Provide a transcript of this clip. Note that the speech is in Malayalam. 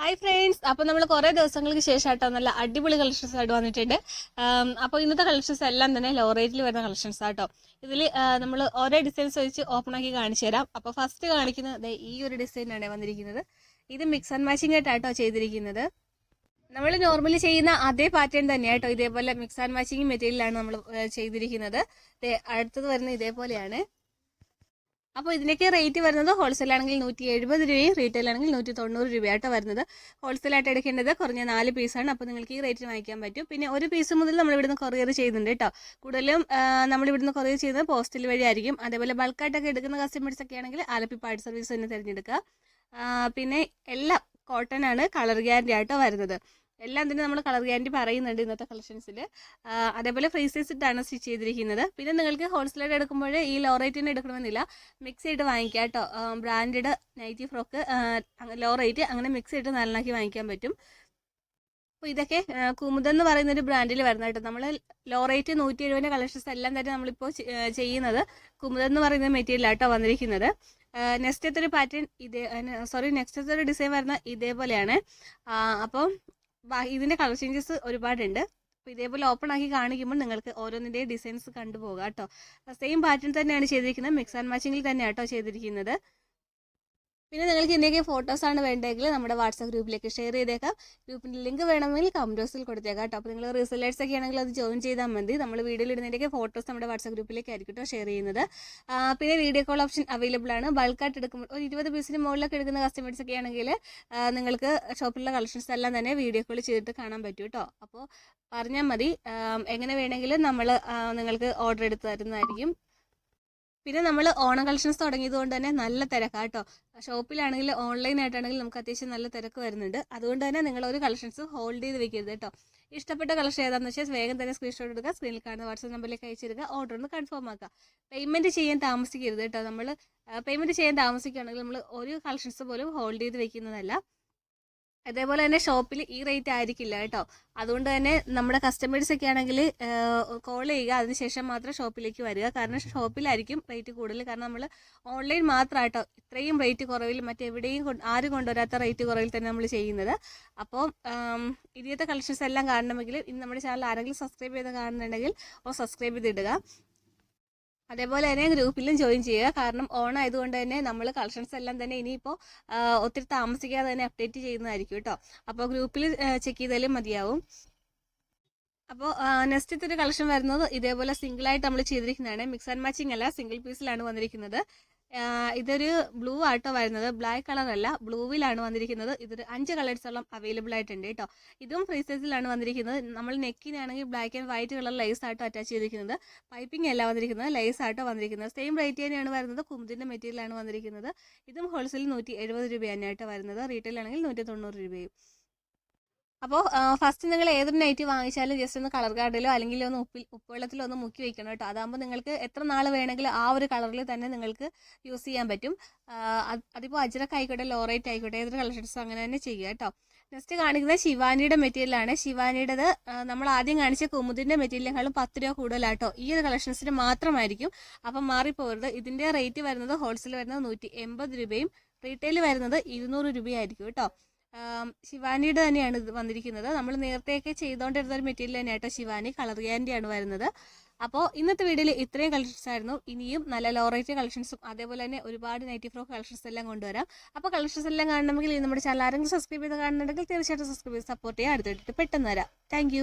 ഹായ് ഫ്രണ്ട്സ് അപ്പോൾ നമ്മൾ കുറേ ദിവസങ്ങൾക്ക് ശേഷമായിട്ടോ നല്ല അടിപൊളി കളക്ഷൻസ് ആയിട്ട് വന്നിട്ടുണ്ട്. അപ്പോൾ ഇന്നത്തെ കളക്ഷൻസ് എല്ലാം തന്നെ ലോ റേറ്റിൽ വരുന്ന കളക്ഷൻസ് ആട്ടോ. ഇതിൽ നമ്മൾ ഓരോ ഡിസൈൻസ് വെച്ച് ഓപ്പൺ ആക്കി കാണിച്ചു തരാം. അപ്പോൾ ഫസ്റ്റ് കാണിക്കുന്നത് ഈ ഒരു ഡിസൈനാണ് വന്നിരിക്കുന്നത്. ഇത് മിക്സ് ആൻഡ് മാച്ചിങ് ആയിട്ടാട്ടോ ചെയ്തിരിക്കുന്നത്. നമ്മൾ നോർമലി ചെയ്യുന്ന അതേ പാറ്റേൺ തന്നെയാട്ടോ ഇതേപോലെ മിക്സ് ആൻഡ് മാച്ചിങ് മെറ്റീരിയലാണ് നമ്മൾ ചെയ്തിരിക്കുന്നത്. അടുത്തത് വരുന്നത് ഇതേപോലെയാണ്. അപ്പോൾ ഇതിനൊക്കെ റേറ്റ് വരുന്നത് ഹോൾസെയിൽ ആണെങ്കിൽ നൂറ്റി എഴുപത് രൂപയും റീറ്റെയിൽ ആണെങ്കിൽ നൂറ്റി തൊണ്ണൂറ് രൂപയായിട്ട് വരുന്നത് ഹോൾസെയിലായിട്ട് എടുക്കേണ്ടത് കുറഞ്ഞ നാല് പീസാണ് അപ്പോൾ നിങ്ങൾക്ക് ഈ റേറ്റിന് വാങ്ങിക്കാൻ പറ്റും. പിന്നെ ഒരു പീസ് മുതൽ നമ്മൾ ഇവിടുന്ന് കൊറിയർ ചെയ്യുന്നുണ്ട് കേട്ടോ കൂടുതലും നമ്മൾ ഇവിടുന്ന് കൊറിയർ ചെയ്യുന്നത് പോസ്റ്റൽ വഴി ആയിരിക്കും. അതേപോലെ ബൾക്കായിട്ടൊക്കെ എടുക്കുന്ന കസ്റ്റമേഴ്സ് ഒക്കെ ആണെങ്കിൽ ആലപ്പി പാർട്ട് സർവീസ് തന്നെ തിരഞ്ഞെടുക്കുക. പിന്നെ എല്ലാം കോട്ടൺ ആണ് കളർ ഗ്യാരണ്ടി ആയിട്ടോ വരുന്നത്. എല്ലാം തന്നെ നമ്മൾ കളർ ഗ്യാരണ്ടി പറയുന്നുണ്ട് ഇന്നത്തെ കളക്ഷൻസിൽ അതേപോലെ ഫ്രീ സൈസ് ഇട്ടാണ് സ്റ്റിച്ച് ചെയ്തിരിക്കുന്നത്. പിന്നെ നിങ്ങൾക്ക് ഹോൾസെയിലായിട്ട് എടുക്കുമ്പോൾ ഈ ലോ റേറ്റിന് എടുക്കണമെന്നില്ല. മിക്സ് ചെയ്ത് വാങ്ങിക്കാം കേട്ടോ. Branded nighty frock low rate അങ്ങനെ മിക്സ് ചെയ്തിട്ട് നല്ലതാക്കി വാങ്ങിക്കാൻ പറ്റും. അപ്പോൾ ഇതൊക്കെ കുമുദം എന്ന് പറയുന്ന ഒരു ബ്രാൻഡിൽ വരുന്ന കേട്ടോ. നമ്മൾ ലോ റേറ്റ് നൂറ്റി എഴുപതിന്റെ കളക്ഷൻസ് എല്ലാം തന്നെ നമ്മളിപ്പോൾ ചെയ്യുന്നത് കുമുദം എന്ന് പറയുന്ന മെറ്റീരിയലാട്ടോ വന്നിരിക്കുന്നത്. നെക്സ്റ്റത്തെ ഒരു പാറ്റേൺ ഇതേ സോറി നെക്സ്റ്റത്തെ ഒരു ഡിസൈൻ വരുന്ന ഇതേപോലെയാണ്. അപ്പോൾ ഇതിന്റെ കളർ ചേഞ്ചസ് ഒരുപാടുണ്ട്. അപ്പോൾ ഇതേപോലെ ഓപ്പൺ ആക്കി കാണിക്കുമ്പോൾ നിങ്ങൾക്ക് ഓരോന്നിന്റെ ഡിസൈൻസ് കണ്ടുപോകാം കേട്ടോ. സെയിം പാറ്റേൺ തന്നെയാണ് ചെയ്തിരിക്കുന്നത്. മിക്സ് ആൻഡ് മാച്ചിങ്ങിൽ തന്നെയാണ് കേട്ടോ ചെയ്തിരിക്കുന്നത്. പിന്നെ നിങ്ങൾക്ക് ഇതിന്റെയൊക്കെ ഫോട്ടോസാണ് വേണ്ടതെങ്കിൽ നമ്മുടെ വാട്സാപ്പ് ഗ്രൂപ്പിലേക്ക് ഷെയർ ചെയ്തേക്കാം. ഗ്രൂപ്പിന്റെ ലിങ്ക് വേണമെങ്കിൽ കമന്റ് ബോക്സിൽ കൊടുത്തേക്കാം കേട്ടോ. അപ്പോൾ നിങ്ങൾ റിസൾട്ട്സ് ഒക്കെ ആണെങ്കിൽ അത് ജോയിൻ ചെയ്താൽ മതി. നമ്മൾ വീഡിയോയിൽ ഇടുന്നതിന്റെയൊക്കെ ഫോട്ടോസ് നമ്മുടെ വാട്സാപ്പ് ഗ്രൂപ്പിലേക്ക് ആയിരിക്കും കേട്ടോ ഷെയർ ചെയ്യുന്നത്. പിന്നെ വീഡിയോ കോൾ ഓപ്ഷൻ അവൈലബിൾ ആണ്. ബൾക്കായിട്ട് എടുക്കുമ്പോൾ ഒരു ഇരുപത് പീസിന് മുകളിലൊക്കെ എടുക്കുന്ന കസ്റ്റമേഴ്സ് ഒക്കെ ആണെങ്കിൽ നിങ്ങൾക്ക് ഷോപ്പിലുള്ള കളക്ഷൻസ് എല്ലാം തന്നെ വീഡിയോ കോൾ ചെയ്തിട്ട് കാണാൻ പറ്റും കേട്ടോ. അപ്പോൾ പറഞ്ഞാൽ മതി. എങ്ങനെ വേണമെങ്കിലും നമ്മൾ നിങ്ങൾക്ക് ഓർഡർ എടുത്ത് തരുന്നതായിരിക്കും. പിന്നെ നമ്മൾ ഓണം കളക്ഷൻസ് തുടങ്ങിയത് കൊണ്ട് തന്നെ നല്ല തിരക്കാണ് കേട്ടോ. ഷോപ്പിലാണെങ്കിൽ ഓൺലൈൻ ആയിട്ടാണെങ്കിൽ നമുക്ക് അത്യാവശ്യം നല്ല തിരക്ക് വരുന്നുണ്ട്. അതുകൊണ്ട് തന്നെ നിങ്ങൾ ഒരു കളക്ഷൻസ് ഹോൾഡ് ചെയ്ത് വെക്കരുത് കേട്ടോ. ഇഷ്ടപ്പെട്ട കളക്ഷൻ ഏതാണെന്ന് വെച്ചാൽ വേഗം തന്നെ സ്ക്രീൻഷോട്ട് എടുക്കുക സ്ക്രീനിൽ കാണുന്ന വാട്സപ്പ് നമ്പറിലേക്ക് അയച്ചിരുക ഓർഡർ ഒന്ന് കൺഫേം ആക്കുക. പേയ്മെന്റ് ചെയ്യാൻ താമസിക്കരുത് കേട്ടോ നമ്മൾ പേയ്മെന്റ് ചെയ്യാൻ താമസിക്കുകയാണെങ്കിൽ നമ്മൾ ഒരു കളക്ഷൻസ് പോലും ഹോൾഡ് ചെയ്ത് വെക്കുന്നതല്ല. അതേപോലെ തന്നെ ഷോപ്പിൽ ഈ റേറ്റ് ആയിരിക്കില്ല കേട്ടോ. അതുകൊണ്ട് തന്നെ നമ്മുടെ കസ്റ്റമേഴ്സ് ഒക്കെ ആണെങ്കിൽ കോൾ ചെയ്യുക. അതിനുശേഷം മാത്രം ഷോപ്പിലേക്ക് വരിക. കാരണം ഷോപ്പിലായിരിക്കും റേറ്റ് കൂടുതൽ. കാരണം നമ്മൾ ഓൺലൈൻ മാത്രമായിട്ടോ ഇത്രയും റേറ്റ് കുറവിൽ മറ്റെവിടെയും ആരും കൊണ്ടുവരാത്ത റേറ്റ് കുറവിൽ തന്നെ നമ്മൾ ചെയ്യുന്നത്. അപ്പോൾ ഇനിയത്തെ കളക്ഷൻസ് എല്ലാം കാണണമെങ്കിൽ ഇന്ന് നമ്മുടെ ചാനൽ ആരെങ്കിലും സബ്സ്ക്രൈബ് ചെയ്ത് കാണുന്നുണ്ടെങ്കിൽ ഓ സബ്സ്ക്രൈബ് ചെയ്തിടുക. അതേപോലെ തന്നെ ഗ്രൂപ്പിലും ജോയിൻ ചെയ്യുക. കാരണം ഓൺ ആയതുകൊണ്ട് തന്നെ നമ്മൾ കളക്ഷൻസ് എല്ലാം തന്നെ ഇനിയിപ്പോൾ ഒത്തിരി താമസിക്കാതെ തന്നെ അപ്ഡേറ്റ് ചെയ്യുന്നതായിരിക്കും കേട്ടോ. അപ്പോൾ ഗ്രൂപ്പിൽ ചെക്ക് ചെയ്താലും മതിയാവും. അപ്പോൾ നെക്സ്റ്റ് ഒരു കളക്ഷൻ വരുന്നത് ഇതേപോലെ സിംഗിൾ ആയിട്ട് നമ്മൾ ചെയ്തിരിക്കുന്നതാണ്. മിക്സ് ആൻഡ് മാച്ചിങ് അല്ല സിംഗിൾ പീസിലാണ് വന്നിരിക്കുന്നത്. ഇതൊരു ബ്ലൂ ആട്ടോ വരുന്നത്. ബ്ലാക്ക് കളർ അല്ല. ബ്ലൂവിലാണ് വന്നിരിക്കുന്നത്. ഇതൊരു അഞ്ച് കളേഴ്സോളം അവൈലബിൾ ആയിട്ടുണ്ട് കേട്ടോ. ഇതും ഫ്രീ സൈസിലാണ് വന്നിരിക്കുന്നത്. നമ്മൾ നെക്കിനാണെങ്കിൽ black and white colour lace auto attach ചെയ്തിരിക്കുന്നത്. പൈപ്പിംഗ് അല്ല വന്നിരിക്കുന്നത്. ലൈസ് ആട്ടോ വന്നിരിക്കുന്നത്. സെയിം റേറ്റ് തന്നെയാണ് വരുന്നത്. കുമുദിന്റെ മെറ്റീരിയലാണ് വന്നിരിക്കുന്നത്. ഇതും ഹോൾസെയിൽ നൂറ്റി എഴുപത് രൂപയാണ് ആയിട്ട് വരുന്നത്. റീറ്റെയിൽ ആണെങ്കിൽ നൂറ്റി തൊണ്ണൂറ് രൂപയും. അപ്പോൾ ഫസ്റ്റ് നിങ്ങൾ ഏതൊരു നൈറ്റ് വാങ്ങിച്ചാലും ജസ്റ്റ് ഒന്ന് കളർ കാർഡിലോ അല്ലെങ്കിൽ ഒന്ന് ഉപ്പിൽ ഉപ്പുവെള്ളത്തിലോ ഒന്ന് മുക്കി വെക്കണം കേട്ടോ. അതാകുമ്പോൾ നിങ്ങൾക്ക് എത്ര നാൾ വേണമെങ്കിലും ആ ഒരു കളറിൽ തന്നെ നിങ്ങൾക്ക് യൂസ് ചെയ്യാൻ പറ്റും. അതിപ്പോൾ അജ്രക്ക് ആയിക്കോട്ടെ ലോറേറ്റ് ആയിക്കോട്ടെ ഏതൊരു കളർ കളക്ഷൻസ് അങ്ങനെ തന്നെ ചെയ്യുക കേട്ടോ. നെക്സ്റ്റ് കാണിക്കുന്നത് ശിവാനിയുടെ മെറ്റീരിയലാണ് ശിവാനിയുടേത് നമ്മൾ ആദ്യം കാണിച്ച കുമുദിന്റെ മെറ്റീരിയലിനേക്കാളും പത്ത് രൂപ കൂടുതലാട്ടോ. ഈ ഒരു കളക്ഷൻസിന് മാത്രമായിരിക്കും. അപ്പം മാറിപ്പോകരുത് ഇതിന്റെ റേറ്റ് വരുന്നത് ഹോൾസെയിൽ വരുന്നത് നൂറ്റി എൺപത് രൂപയും റീറ്റെയിൽ വരുന്നത് ഇരുന്നൂറ് രൂപയായിരിക്കും കേട്ടോ. ശിവാനിയുടെ തന്നെയാണ് ഇത് വന്നിരിക്കുന്നത്. നമ്മൾ നേരത്തെയൊക്കെ ചെയ്തുകൊണ്ടിരുന്ന ഒരു മെറ്റീരിയൽ തന്നെയാട്ടോ ശിവാനി കളർ ഗ്യാരണ്ടിയാണ് വരുന്നത്. അപ്പോൾ ഇന്നത്തെ വീഡിയോയിൽ ഇത്രയും കളക്ഷൻസ് ആയിരുന്നു. ഇനിയും നല്ല ലോ റേറ്റ് കളക്ഷൻസും അതേപോലെ തന്നെ ഒരുപാട് നൈറ്റി ഫ്രോ കളക്ഷൻസ് എല്ലാം കൊണ്ടുവരാം. അപ്പോൾ കളക്ഷൻസ് എല്ലാം കാണണമെങ്കിൽ നമ്മുടെ ചാനൽ ആരെങ്കിലും സബ്സ്ക്രൈബ് ചെയ്ത് കാണുന്നുണ്ടെങ്കിൽ തീർച്ചയായിട്ടും സബ്സ്ക്രൈബ് ചെയ്ത് സപ്പോർട്ട് ചെയ്യാം. അടുത്തിട്ട് പെട്ടെന്ന് വരാം. താങ്ക്